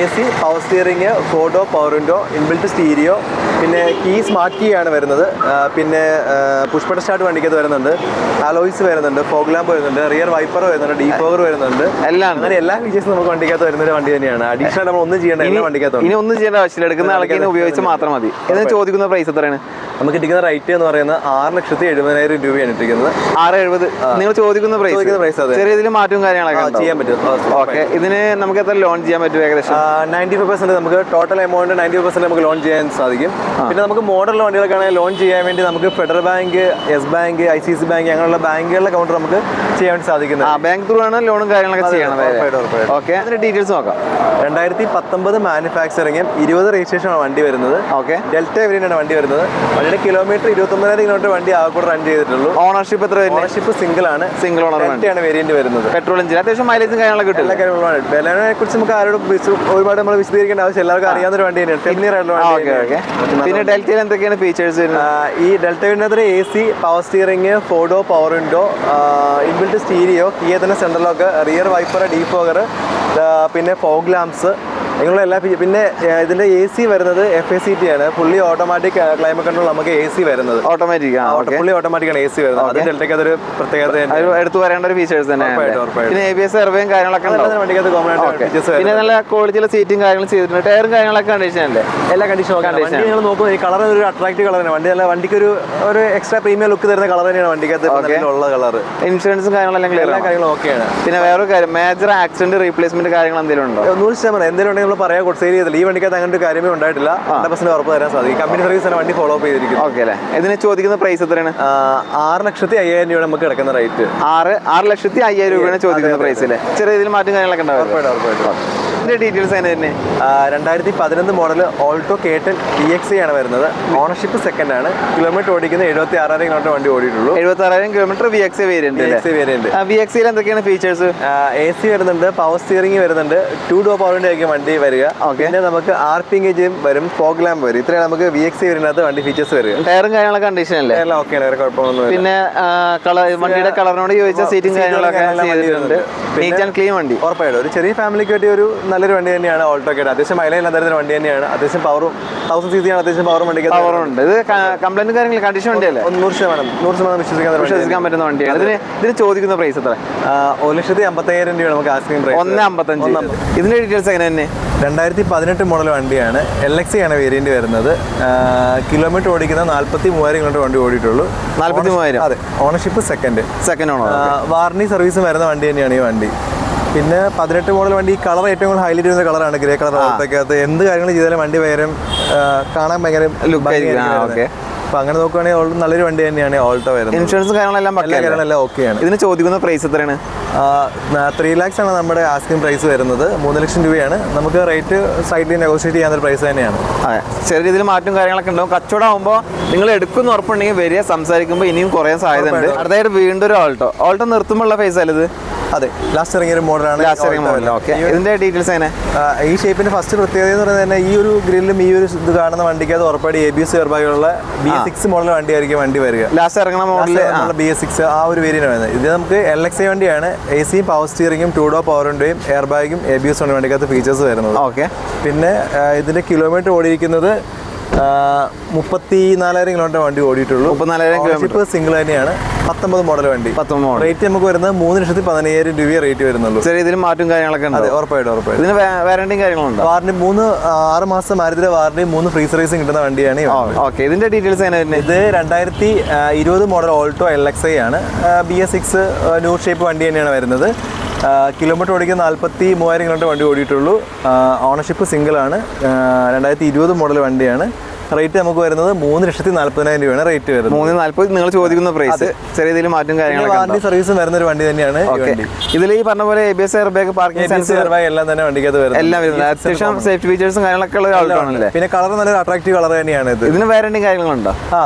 A C power steering four door power window inbuilt stereo പിന്നെ കീ സ്മാർട്ട് കീ ആണ് വരുന്നത്. പിന്നെ പുഷ്പട സ്റ്റാർട്ട് വണ്ടിക്കത്ത് വരുന്നുണ്ട്. അലോയ്സ് വരുന്നുണ്ട്. ഫോഗ്ലാമ്പ് വരുന്നുണ്ട്. റിയർ വൈപ്പർ വരുന്നുണ്ട്. ഡീഫോഗർ വരുന്നുണ്ട്. എല്ലാം. അങ്ങനെ എല്ലാ ഫീച്ചേഴ്സും നമുക്ക് വണ്ടിക്കകത്ത് വരുന്ന ഒരു വണ്ടി തന്നെയാണ്. അഡീഷണൽ നമ്മൾ ഒന്നും ചെയ്യേണ്ട എല്ലാ വണ്ടിക്കകത്ത് ഇനി ഒന്നും ചെയ്യേണ്ട ആവശ്യമില്ല. എടുക്കുന്ന ആൾക്ക് ഉപയോഗിച്ച് മാത്രം മതി. എന്നാൽ ചോദിക്കുന്ന പ്രൈസ് എത്രയാണ്? നമുക്ക് ഇരിക്കുന്ന റേറ്റ് എന്ന് പറയുന്നത് ആറ് ലക്ഷത്തി എഴുപതിനായിരം രൂപയാണ് ഇട്ടിരിക്കുന്നത് ആറ് എഴുപത്. നിങ്ങൾ ചോദിക്കുന്ന പ്രൈസ് ചോദിക്കുന്ന പ്രൈസ് അതെ. ചെറിയ ഇതിൽ മാറ്റവും കാര്യങ്ങളൊക്കെ? ചെയ്യാൻ പറ്റും. ഓക്കെ ഇതിന് നമുക്ക് എത്ര ലോൺ ചെയ്യാൻ പറ്റും ഏകദേശം? നയന്റി ഫൈവ് പെർസെന്റ് നമുക്ക് total amount ninety five percent നമുക്ക് ലോൺ ചെയ്യാൻ സാധിക്കും. പിന്നെ നമുക്ക് മോഡൽ വണ്ടികൾക്കാണെങ്കിൽ ലോൺ ചെയ്യാൻ വേണ്ടി നമുക്ക് Federal Bank Yes Bank I C C bank അങ്ങനെയുള്ള ബാങ്കുകളുടെ കൗണ്ടർ നമുക്ക് ചെയ്യാൻ വേണ്ടി സാധിക്കുന്നത് ബാങ്ക് ത്രൂ ആണ് ലോണും കാര്യങ്ങളൊക്കെ ചെയ്യണം. ഓക്കെ അതിന്റെ ഡീറ്റെയിൽസ് നോക്കാം. രണ്ടായിരത്തി പത്തൊമ്പത് മാനുഫാക്ചറിങ്ങും ഇരുപത് രജിസ്ട്രേഷൻ ആണ് വണ്ടി വരുന്നത്. ഓക്കെ. ഡെൽറ്റ വരുന്ന വണ്ടി വരുന്നത്. വണ്ടിയുടെ കിലോമീറ്റർ ഇരുപത്തൊമ്പതിനായിരം കിലോമീറ്റർ വണ്ടി ആകെ റൺ ചെയ്തിട്ടുള്ളൂ. ഓണർഷിപ്പ് എത്ര ഓണർഷിപ്പ് സിംഗിൾ ആണ്. സിംഗിൾ ആണ് വേരിയന്റ് വരുന്നത്. പെട്രോൾ എഞ്ചിൻ അത്യാവശ്യം മൈലേജും കാര്യങ്ങളൊക്കെ കിട്ടും. എല്ലാ കാര്യങ്ങളും വിലയെ കുറിച്ച് നമുക്ക് ആരോടും ഒരുപാട് നമ്മൾ വിശദീകരിക്കേണ്ട ആവശ്യം എല്ലാവർക്കും അറിയാവുന്ന ഒരു വണ്ടി തന്നെയാണ്. ഇയർ ആയിട്ടുള്ള വണ്ടി ഓക്കെ ഓക്കെ. തന്നെയാണ്. പിന്നെ ഡെൽറ്റയിൽ എന്തൊക്കെയാണ് ഫീച്ചേഴ്സ് വരുന്നത്? ഈ Delta A C power steering four door power window inbuilt stereo Kia തന്നെ ലോക്ക് റിയർ വൈപ്പർ ഡീഫോഗർ പിന്നെ ഫോഗ് ലാംപ്സ് ഇങ്ങനെയുള്ള എല്ലാ പിന്നെ ഇതിന്റെ എ സി വരുന്നത് എഫ് എ സി ടി ആണ്. പുള്ളി ഓട്ടോമാറ്റിക് ക്ലൈമറ്റ് കൺട്രോൾ നമുക്ക് എ സി വരുന്നത്. ഓട്ടോമാറ്റിക് പുള്ളി ഫുള്ളി ഓട്ടോമാറ്റിക് ആണ് എ സി വരുന്നത്. അത് ഡെൽറ്റയ്ക്ക് അതൊരു പ്രത്യേകത എടുത്തു പറയേണ്ട ഒരു ഫീച്ചേഴ്സ് തന്നെ. പിന്നെ എ ബി എസ് സർവേയും കാര്യങ്ങളൊക്കെ ഉണ്ടാവും. വണ്ടിക്കകത്ത് കോമൺ ആയിട്ട് പിന്നെ നല്ല ക്വാളിറ്റിയിലെ സീറ്റും കാര്യങ്ങളും ചെയ്തിട്ടുണ്ട്. ടയറും കാര്യങ്ങളൊക്കെ കണ്ടീഷൻ അല്ലേ? എല്ലാ കണ്ടീഷനും കണ്ടീഷൻ നിങ്ങൾ നോക്കുമ്പോൾ ഈ കളർ ഒരു അട്രാക്റ്റീവ് കളർ തന്നെ. വണ്ടി നല്ല വണ്ടിക്ക് ഒരു ഒരു എക്സ്ട്രാ പ്രീമിയം ലുക്ക് തരുന്ന കളർ തന്നെയാണ് വണ്ടിക്കകത്ത് ഉള്ള കളർ ഇൻഷുറൻസും കാര്യങ്ങളെല്ലാം ക്ലിയർ എല്ലാ കാര്യങ്ങളും ഓക്കെയാണ് പിന്നെ വേറൊരു കാര്യം. മേജർ ആക്സിഡന്റ് റീപ്ലേസ്മെന്റ് കാര്യങ്ങൾ എന്തെങ്കിലും ഉണ്ടോ? നൂറ് ശതമാനം. എന്തെങ്കിലും നമ്മൾ പറയാൻ കൊടുത്തേരി ചെയ്തില്ല ഈ വണ്ടിക്കകത്ത് അങ്ങനെ ഒരു കാര്യമേ ഉണ്ടായിട്ടില്ല. ഹൺഡ്രഡ് പെർസെന്റ് ഉറപ്പ് തരാൻ സാധിക്കും. കമ്പനി സർവീസ് ആണ് വണ്ടി ഫോളോ അപ്പ് ചെയ്തിരിക്കും ഓക്കെ അല്ലേ? ഇതിന് ചോദിക്കുന്ന പ്രൈസ് എത്രയാണ്? ആറ് ലക്ഷത്തി അയ്യായിരം രൂപ നമുക്ക് കിടക്കുന്ന റേറ്റ് ആറ് ആറ് ലക്ഷത്തി അയ്യായിരം രൂപയാണ് ചോദിക്കുന്ന പ്രൈസ് അല്ലേ? ചെറിയ ഇതിൽ മാറ്റം കാര്യങ്ങളൊക്കെ ഉണ്ടാവും ഇതിന്റെ ഡീറ്റെയിൽസ് അതിന് തന്നെ. രണ്ടായിരത്തി പതിനൊന്ന് മോഡൽ ഓൾട്ടോ കേട്ടൻ ടി എക്സ് ആണ് വരുന്നത്. ഓണർഷിപ്പ് സെക്കൻഡ് ആണ്. കിലോമീറ്റർ ഓടിക്കുന്ന എഴുപത്തി ആറായിരം കിലോമീറ്റർ വണ്ടി ഓടിയിട്ടുള്ളൂ. എഴുപത്തി ആറായിരം kilometre V X variant variant V എക്സിൽ എന്തൊക്കെയാണ് ഫീച്ചേഴ്സ് എ സി വരുന്നുണ്ട് പവർ സ്റ്റിയറിംഗ് വരുന്നുണ്ട് ടു ഡോ പവറിന്റെ ആയിരിക്കും വണ്ടി വരിക. ഓക്കെ പിന്നെ നമുക്ക് ആർ പി വരും ഫോഗ് ലാമ്പ് വരും. ഇത്രയാണ് നമുക്ക് വി എക്സ് വരുന്നത് വണ്ടി ഫീച്ചേഴ്സ് വരിക. ടയറും കാര്യങ്ങളൊക്കെ കണ്ടീഷൻ അല്ലേ? എല്ലാം ഓക്കെ വേറെ കുഴപ്പമൊന്നും പിന്നെ കളർ വണ്ടിയുടെ കളറിനോട് ചോദിച്ച സീറ്റും കാര്യങ്ങളൊക്കെ. നീറ്റ് ആൻഡ് ക്ലീൻ വണ്ടി. ഉറപ്പായിട്ടും. ഒരു ചെറിയ ഫാമിലിക്ക് വേണ്ടി ഒരു നല്ലൊരു വണ്ടി തന്നെയാണ് ഓൾട്ടോ കേട്ട് അത്യാവശ്യം മൈലേജ് തരുന്ന വണ്ടി തന്നെയാണ്. അത്യാവശ്യം പവറും തൗസൻഡ് സി ആണ് അത്യാവശ്യം പവറും വണ്ടിക്ക്. പവറുണ്ട് ഇത് കംപ്ലൈന്റ് കാര്യങ്ങൾ കണ്ടീഷൻ വണ്ടിയല്ലേ? നൂറ് ശതമാനം. നൂറ് ശതമാനം വിശ്വസിക്കാൻ വിശ്വസിക്കാൻ പറ്റുന്ന വണ്ടിയാണ്. ഇതിന് ഇതിന് ചോദിക്കുന്ന പ്രൈസ് എത്ര? ഒരു ലക്ഷത്തി അമ്പത്തയ്യായിരം രൂപയാണ് നമുക്ക് ആസ്കിംഗ് പ്രൈസ് ഒന്ന് അമ്പത്തഞ്ച്. ഇതിന്റെ ഡീറ്റെയിൽസ് എങ്ങനെ തന്നെ? രണ്ടായിരത്തി പതിനെട്ട് മോഡൽ വണ്ടിയാണ്. എൽ എക്സി ആണ് വേരിയന്റ് വരുന്നത്. കിലോമീറ്റർ ഓടിക്കുന്ന നാൽപ്പത്തി മൂവായിരം കിലോമീറ്റർ വണ്ടി ഓടിയിട്ടുള്ളൂ. നാൽപ്പത്തി മൂവായിരം? അതെ. Ownership second second owner warranty സർവീസും വരുന്ന വണ്ടി തന്നെയാണ് ഈ വണ്ടി. പിന്നെ പതിനെട്ട് മോഡൽ വണ്ടി ഈ കളർ ഏറ്റവും കൂടുതൽ ഹൈലൈറ്റ് ചെയ്യുന്ന കളറാണ് ഗ്രേ കളർ അകത്ത് എന്ത് കാര്യങ്ങൾ ചെയ്താലും വണ്ടി ഭയങ്കര ആ, കാണാൻ ഭയങ്കര okay. അപ്പൊ അങ്ങനെ നോക്കുകയാണെങ്കിൽ ഓൾഡ് നല്ലൊരു വണ്ടി തന്നെയാണ് ഓൾട്ടോ വരുന്നത്. ഇൻഷുറൻസ് കാര്യങ്ങളെല്ലാം? കാര്യങ്ങളെല്ലാം ഓക്കെയാണ് ഇതിന് ചോദിക്കുന്ന പ്രൈസ് എത്രയാണ്? ത്രീ ലാക്സ് ആണ് നമ്മുടെ ആസ്കിംഗ് പ്രൈസ് വരുന്നത്. മൂന്ന് ലക്ഷം രൂപയാണ്. നമുക്ക് റേറ്റ് സൈഡിൽ നെഗോഷിയേറ്റ് ചെയ്യാൻ പ്രൈസ് തന്നെയാണ്. അതെ. ചെറിയ രീതിയിൽ മാറ്റം കാര്യങ്ങളൊക്കെ ഉണ്ടാവും. കച്ചവടം ആകുമ്പോൾ നിങ്ങൾ എടുക്കുന്ന ഉറപ്പുണ്ടെങ്കിൽ വരിക സംസാരിക്കുമ്പോൾ ഇനിയും കുറേ സാധ്യതയുണ്ട്. അടുത്തായിട്ട് വീണ്ടും ഒരു ഓൾട്ടോ ഓൾട്ടോ നിർത്തുമ്പോൾ നിർത്തുമ്പോഴുള്ള പൈസ അല്ലത് അതെ ലാസ്റ്റ് ഇറങ്ങിയ ഒരു മോഡലാണ് ലാസ്റ്റ് ഇറങ്ങിയ മോഡൽ ഓക്കെ ഇതിന്റെ ഡീറ്റെയിൽസ് എങ്ങനെ ഈ ഷേപ്പിന്റെ ഫസ്റ്റ് പ്രത്യേകത എന്ന് പറയുന്നത് തന്നെ ഈ ഒരു ഗ്രില്ലും ഈ ഒരു ഇത് കാണുന്ന വണ്ടിക്ക് അത് ഉറപ്പായിട്ട് എ ബി എസ് എയർബാഗുള്ള ബി സിക്സ് മോഡൽ വണ്ടി ആയിരിക്കും വണ്ടി വരിക. ലാസ്റ്റ് ഇറങ്ങുന്ന മോഡൽ ബി എസ് സിക്സ് ആ ഒരു വേരിയന്റ് വരുന്നത്. ഇത് നമുക്ക് എൽ എക്സ് ഐ വണ്ടിയാണ്. എ സിയും പവർ സ്റ്റിയറിംഗും ടൂ ഡോ പവറിന്റെയും എയർ ബാഗും എ ബി എസ് വണ്ടിക്കകത്ത് ഫീച്ചേഴ്സ് വരുന്നത്. ഓക്കെ പിന്നെ ഇതിന്റെ കിലോമീറ്റർ ഓടിയിരിക്കുന്നത് മുപ്പത്തി നാലായിരം കിലോമീറ്റർ വണ്ടി ഓടിയിട്ടുള്ളൂ. മുപ്പത്തിനാലായിരം കിലോമീറ്റർ സിംഗിൾ തന്നെയാണ് പത്തൊമ്പത് മോഡൽ വണ്ടി. പത്തൊമ്പത് റേറ്റ് നമുക്ക് വരുന്നത് മൂന്ന് ലക്ഷത്തി പതിനയ്യായിരം രൂപയെ റേറ്റ് വരുന്നുള്ളൂ. ചെറിയ ഇതിൽ മാറ്റും കാര്യങ്ങളൊക്കെ അതെ ഉണ്ട് ഉറപ്പായിട്ടും ഉറപ്പായിട്ടും. ഇതിന് വാറണ്ടിയും കാര്യങ്ങളുണ്ട്? വാറണ്ടി മൂന്ന് ആറ് മാസം മാരുതി വാറണ്ടി മൂന്ന് ഫ്രീ സർവീസും കിട്ടുന്ന വണ്ടിയാണ് ഓക്കെ ഇതിന്റെ ഡീറ്റെയിൽസ് എങ്ങനെ ഇത് രണ്ടായിരത്തി ഇരുപത് model Alto L X I ആണ്. B S six new shape വണ്ടി തന്നെയാണ് വരുന്നത്. കിലോമീറ്റർ ഓടിക്കുന്ന നാൽപ്പത്തി മൂവായിരം കിലോമീറ്റർ വണ്ടി ഓടിയിട്ടുള്ളൂ. ഓണർഷിപ്പ് സിംഗിൾ ആണ്. രണ്ടായിരത്തി ഇരുപത് മോഡൽ വണ്ടിയാണ്. റേറ്റ് നമുക്ക് വരുന്നത് മൂന്ന് ലക്ഷത്തി നാല്പതിനായിരം രൂപയാണ് റേറ്റ് വരുന്നത്. മൂന്ന് നാല്പത് നിങ്ങൾ ചോദിക്കുന്ന പ്രൈസ് ചെറിയ രീതിയിൽ മാറ്റം കാര്യങ്ങളൊക്കെ? വാറണ്ടി സർവീസും വരുന്ന ഒരു വണ്ടി തന്നെയാണ് ഇതിൽ ഈ പറഞ്ഞ പോലെ A B S air bag parking sensor എല്ലാം തന്നെ വണ്ടിക്കകത്ത് വരുന്നത്. എല്ലാം വരുന്നത്. അത്യാവശ്യം സേഫ്റ്റി ഫീച്ചേഴ്സും കാര്യങ്ങളൊക്കെ ഉള്ള ആൾക്കാണല്ലേ പിന്നെ കളർ നല്ലൊരു അട്രാക്റ്റീവ് കളർ തന്നെയാണ് ഇത്. ഇതിന് വാറന്റി കാര്യങ്ങളുണ്ടോ ആ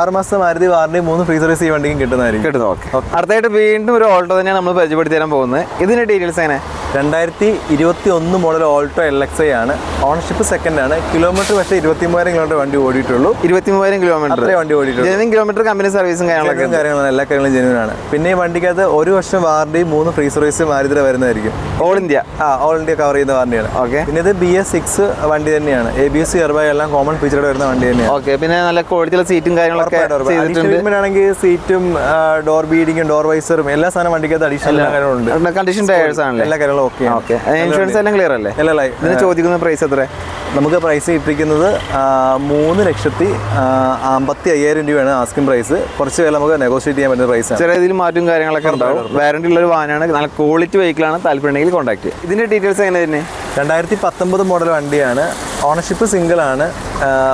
ആറ് മാസം മാരുതി വാറണ്ടി മൂന്ന് ഫ്രീ സർവീസ് ഈ വണ്ടിക്കും കിട്ടുന്നതായിരിക്കും. കിട്ടുന്നു ഓക്കെ അടുത്തായിട്ട് വീണ്ടും ഒരു ഓൾട്ടോ തന്നെയാണ് നമ്മൾ പരിചയപ്പെടുത്തി തരാൻ പോകുന്നത്. ഇതിന്റെ ഡീറ്റെയിൽസ് എങ്ങനെ? രണ്ടായിരത്തി ഇരുപത്തി ഒന്ന് model Alto L X I ആണ്. ഓണർഷിപ്പ് സെക്കൻഡ് ആണ്. കിലോമീറ്റർ പക്ഷേ ഇരുപത്തി മൂവായിരം കിലോമീറ്റർ വണ്ടി ഓടിയിട്ടുള്ളൂ. ഇരുപത്തി മൂവായിരം കിലോമീറ്റർ വണ്ടി ഓടിയിട്ടുള്ളൂ. ജനുവിൻ കിലോമീറ്റർ കമ്പനി സർവീസും കാര്യങ്ങളൊക്കെ കാര്യങ്ങളാണ്. കാര്യങ്ങളും എല്ലാ കാര്യങ്ങളും ജെന്യൂൻ ആണ്. പിന്നെ ഈ വണ്ടിക്കകത്ത് ഒരു വർഷം വാറണ്ടി മൂന്ന് ഫ്രീ സർവീസ് മാരുതിയുടെ വരുന്നതായിരിക്കും. ഓൾ ഇന്ത്യ ആ ഓൾ ഇന്ത്യ കവർ ചെയ്യുന്ന വാറണ്ടിയാണ്. ഓക്കെ പിന്നെ ഇത് ബി എസ് സിക്സ് വണ്ടി തന്നെയാണ്. എ ബി എസ് ഇയർബൈ എല്ലാം കോമൺ ഫീച്ചറോട് വരുന്ന വണ്ടി തന്നെയാണ്. ഓക്കെ പിന്നെ നല്ല ക്വാളിറ്റിയുള്ള സീറ്റും കാര്യങ്ങളൊക്കെ ട്രീറ്റ്മെന്റ് ആണെങ്കിൽ സീറ്റും ഡോർ ബീഡിങ്ങും ഡോർ വൈസറും എല്ലാ സാധനം വണ്ടിക്കകത്ത് അഡീഷണൽ കാര്യങ്ങളുണ്ട്. കണ്ടീഷൻ ടയേഴ്സ് ആണ് എല്ലാ കാര്യങ്ങളും ഓക്കെ. ഓക്കെ ഇൻഷുറൻസ് എല്ലാം ക്ലിയർ അല്ലേ? അല്ല? അല്ല ഇതിന് ചോദിക്കുന്ന പ്രൈസ് എത്ര നമുക്ക് പ്രൈസ് ഇട്ടിരിക്കുന്നത് മൂന്ന് ലക്ഷത്തി അമ്പത്തി അയ്യായിരം രൂപയാണ് ആസ്കിംഗ് പ്രൈസ് കുറച്ച് വില നമുക്ക് നെഗോഷിയേറ്റ് ചെയ്യാൻ പറ്റുന്ന പ്രൈസ് ചെറിയ രീതിയിൽ മാറ്റും കാര്യങ്ങളൊക്കെ ഉണ്ടാവും. വാറണ്ടി ഉള്ള ഒരു വാഹനമാണ്. നല്ല ക്വാളിറ്റി വെഹിക്കിളാണ് താല്പര്യമുണ്ടെങ്കിൽ കോൺടാക്ട് ഇതിന്റെ ഡീറ്റെയിൽസ് എങ്ങനെ തന്നെ രണ്ടായിരത്തി പത്തൊമ്പത് മോഡൽ വണ്ടിയാണ്. ഓണർഷിപ്പ് സിംഗിൾ ആണ്.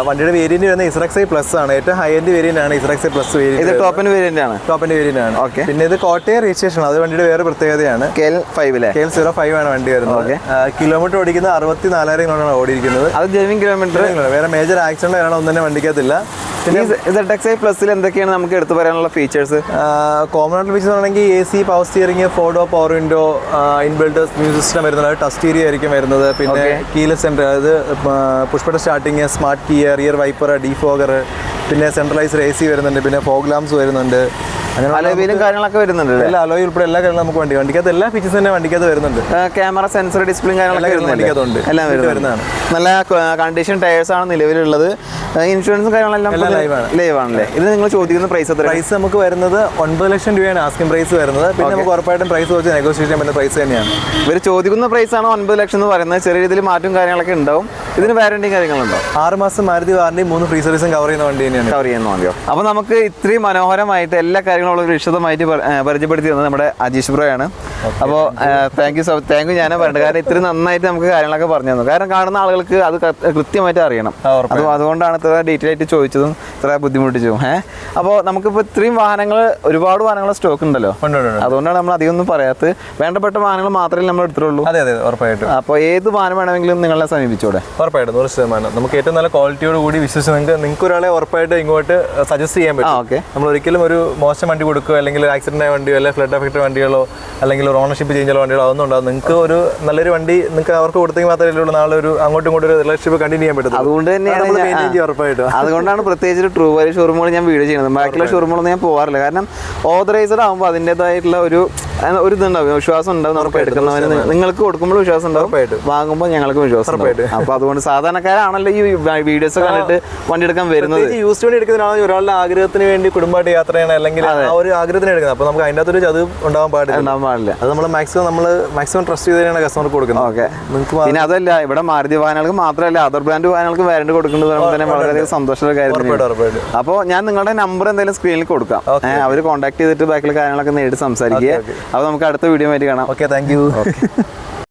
വണ്ടിയുടെ വേരിയന്റ് വരുന്നത് ഇസ്രക്സ് ഐ പ്ലസ് ആണ്. ഏറ്റവും ഹൈ എൻഡ് വേരിയന്റ് ആണ് ഇസ്രക്സ് പ്ലസ് ഇത് വേരിയന്റ് ടോപ്പിന്റെ വേരിയന്റ് ആണ്. ടോപ്പിന്റെ വേരിയന്റ് ആണ്. ഓക്കെ പിന്നെ ഇത് കോട്ടയം രജിസ്ട്രേഷൻ അത് വണ്ടിയുടെ വേറെ പ്രത്യേകതയാണ്. കെ എൽ ഫൈവ് അല്ലേ കെ എൽ സീറോ ഫൈവ് ആണ് വണ്ടി വരുന്നത്. കിലോമീറ്റർ ഓടിക്കുന്നത് അറുപത്തി നാലായിരം കിലോമീറ്റർ ഓടിയിരിക്കുന്നത്. അത് ജെനുവിൻ കിലോമീറ്റർ വേറെ മേജർ ആക്സിഡന്റ് കാരണം ഒന്നും തന്നെ വണ്ടിക്കകത്തില്ല. പ്ലസിൽ എന്തൊക്കെയാണ് നമുക്ക് എടുത്തു പറയാനുള്ള ഫീച്ചേഴ്സ് കോമൺ ആയിട്ട് ഫീച്ചേഴ്സ് ആണെങ്കിൽ A C power steering four door power window inbuilt music system വരുന്നത് ടച്ച് സ്റ്റീരിയ ആയിരിക്കും വരുന്നത്. പിന്നെ കീലെസ് സെന്റർ അതായത് പുഷ്പയുടെ starting smart കീയർ rear wiper defogger പിന്നെ സെൻട്രലൈസ്ഡ് എ സി വരുന്നുണ്ട്. പിന്നെ ഫോഗ് ലാംസ് വരുന്നുണ്ട്. അലവിലും കാര്യങ്ങളൊക്കെ വരുന്നുണ്ട് എല്ലാ അലോയി ഉൾപ്പെടെ എല്ലാ കാര്യങ്ങളും നമുക്ക് വണ്ടി വണ്ടിക്കകത്ത് എല്ലാ ഫീച്ചേഴ്സ് തന്നെ വണ്ടിക്കകത്ത് വരുന്നുണ്ട്. ക്യാമറ സെൻസർ ഡിസ്പ്ലേയും കാര്യങ്ങളൊക്കെ വണ്ടിക്കകത്തുണ്ട്. എല്ലാം വരുന്നതാണ്. നല്ല കണ്ടീഷൻ ടയേഴ്സ് ആണ് നിലവിലുള്ളത്. ഇൻഷുറൻസും കാര്യങ്ങളെല്ലാം എല്ലാം live ആണ്. ലൈവ് ആണല്ലേ? ഇത് നിങ്ങൾ ചോദിക്കുന്ന പ്രൈസ് എത്ര പ്രൈസ് നമുക്ക് വരുന്നത് ഒൻപത് ലക്ഷം രൂപയാണ് ആസ്കിംഗ് പ്രൈസ് വരുന്നത്. പിന്നെ നമുക്ക് ഉറപ്പായിട്ടും പ്രൈസ് വെച്ച് നെഗോഷിയേറ്റ് ചെയ്യാൻ പറ്റുന്ന പ്രൈസ് തന്നെയാണ്. ഇവർ ചോദിക്കുന്ന പ്രൈസ് ആണ് ഒൻപത് ലക്ഷം എന്ന് പറയുന്നത്. ചെറിയ രീതിയിൽ മാറ്റും കാര്യങ്ങളൊക്കെ ഉണ്ടാവും. ഇതിന് വാറണ്ടിയും കാര്യങ്ങളുണ്ടോ? ആറ് മാസം മാരുതി വാറണ്ടി മൂന്ന് ഫ്രീ സർവീസും കവർ ചെയ്യുന്ന വണ്ടി തന്നെയാണ്. കവർ ചെയ്യുന്ന വണ്ടിയോ? അപ്പോൾ നമുക്ക് ഇത്രയും മനോഹരമായിട്ട് എല്ലാ കാര്യങ്ങളും ഒരു വിശദമായിട്ട് പ- ഏ, പരിചയപ്പെടുത്തി തന്നത് നമ്മുടെ അജീഷ് ബ്രോയാണ്. അപ്പോൾ thank you so thank you ഞാനാ പറഞ്ഞത്. കാരണം ഇത്രയും നന്നായിട്ട് നമുക്ക് കാര്യങ്ങളൊക്കെ പറഞ്ഞു തന്നു. കാരണം കാണുന്ന ആളുകൾക്ക് അത് കൃത്യമായിട്ട് അറിയണം. അത് അതുകൊണ്ടാണ് ഇത്ര ഡീറ്റെയിൽ ആയിട്ട് ചോദിച്ചതും ഇത്ര ബുദ്ധിമുട്ടിച്ചതും. ഏഹ് അപ്പോൾ നമുക്കിപ്പോൾ ഇത്രയും വാഹനങ്ങൾ ഒരുപാട് വാഹനങ്ങൾ സ്റ്റോക്ക് ഉണ്ടല്ലോ. ഉണ്ട്, ഉണ്ട്, ഉണ്ട്. അതുകൊണ്ടാണ് നമ്മൾ അധികം ഒന്നും പറയാത്തത്. വേണ്ടപ്പെട്ട വാഹനങ്ങൾ മാത്രമേ നമ്മൾ എടുത്തിട്ടുള്ളൂ. അതെ അതെ ഉറപ്പായിട്ടും. അപ്പോൾ ഏത് വാഹനം വേണമെങ്കിലും നിങ്ങളെ സമീപിച്ചോടെ? ഉറപ്പായിട്ടും നൂറ് ശതമാനം. നമുക്ക് ഏറ്റവും നല്ല ക്വാളിറ്റിയോട് കൂടി വിശ്വസിച്ച് നിങ്ങൾക്ക് നിങ്ങൾക്ക് ഒരാളെ ഉറപ്പായിട്ട് ഇങ്ങോട്ട് സജസ്റ്റ് ചെയ്യാൻ പറ്റും. ഓക്കെ. നമ്മൾ ഒരിക്കലും ഒരു മോശം വണ്ടി കൊടുക്കുകയോ അല്ലെങ്കിൽ ആക്സിഡന്റ് ആക്സിഡന്റ് ആയ വണ്ടിയോ അല്ലെങ്കിൽ ഫ്ലഡ് എഫക്റ്റ് വണ്ടികളോ അല്ലെങ്കിൽ ഒരു ഓണർഷിപ്പ് ചേഞ്ചുള്ള വണ്ടികളോ അതൊന്നും ഉണ്ടാവും നിങ്ങൾക്ക് ഒരു നല്ലൊരു വണ്ടി നിങ്ങൾക്ക് അവർക്ക് കൊടുത്തെങ്കിൽ മാത്രമേ ഉള്ളൂ നാളെ ഒരു അങ്ങോട്ടും ഇങ്ങോട്ടും ഒരു റിലേഷൻഷിപ്പ് കണ്ടിന്യൂ ചെയ്യാൻ പറ്റും അതുകൊണ്ട് തന്നെയാണ് ഉറപ്പായിട്ടും. അതുകൊണ്ടാണ് പ്രത്യേകിച്ച് ട്രൂ വാലി ഷോറൂമുകൾ ഞാൻ വീഡിയോ ചെയ്യുന്നത്. ബാക്കിയുള്ള ഷോറൂമുകളൊന്നും ഞാൻ പോകാറില്ല കാരണം ഓതറൈസ്ഡ് ആകുമ്പോൾ അതിന്റെതായിട്ടുള്ള ഒരു ഒരു ഇതുണ്ടാവും. വിശ്വാസം ഉണ്ടാവും നമുക്ക് എടുക്കുന്നവന് നിങ്ങൾക്ക് കൊടുക്കുമ്പോൾ വിശ്വാസം ഉണ്ടാവും. വാങ്ങുമ്പോൾ ഞങ്ങൾക്ക് വിശ്വാസം അപ്പൊ അതുകൊണ്ട് സാധാരണക്കാരാണല്ലോ ഈ വീഡിയോസ് കണ്ടിട്ട് വണ്ടി എടുക്കാൻ വരുന്നത് യൂസ് വണ്ടി എടുക്കുന്നതിനാണ് ഒരാളുടെ ആഗ്രഹത്തിന് വേണ്ടി കുടുംബമായിട്ട് യാത്ര ചെയ്യണം അല്ലെങ്കിൽ ആ ഒരു ആഗ്രഹത്തിന് എടുക്കുന്നത്. അപ്പൊ നമുക്ക് അതിന്റെ അകത്തൊരു ചത് ഉണ്ടാവാൻ പാടില്ല. ഉണ്ടാവാൻ പാടില്ല. അത് നമ്മൾ മാക്സിമം നമ്മൾ മാക്സിമം ട്രസ്റ്റ് ചെയ്ത് തന്നെയാണ് കസ്റ്റമർക്ക് കൊടുക്കുന്നത്. ഓക്കെ. പിന്നെ അതല്ല ഇവിടെ മാരുതി വാഹനങ്ങൾക്ക് മാത്രമല്ല അതർ ബ്രാൻഡ് വാഹനങ്ങൾക്ക് വാറണ്ടി കൊടുക്കുന്നത് തന്നെ വളരെയധികം സന്തോഷമുള്ള കാര്യം ഉറപ്പായിട്ടും ഉറപ്പായിട്ടും. അപ്പോൾ ഞാൻ നിങ്ങളുടെ നമ്പർ എന്തായാലും സ്ക്രീനിൽ കൊടുക്കാം. അവർ കോൺടാക്ട് ചെയ്തിട്ട് ബാക്കിയുള്ള കാര്യങ്ങളൊക്കെ നേരിട്ട് സംസാരിക്കുക. അപ്പോൾ നമുക്ക് അടുത്ത വീഡിയോ ആയിട്ട് കാണാം. Okay thank you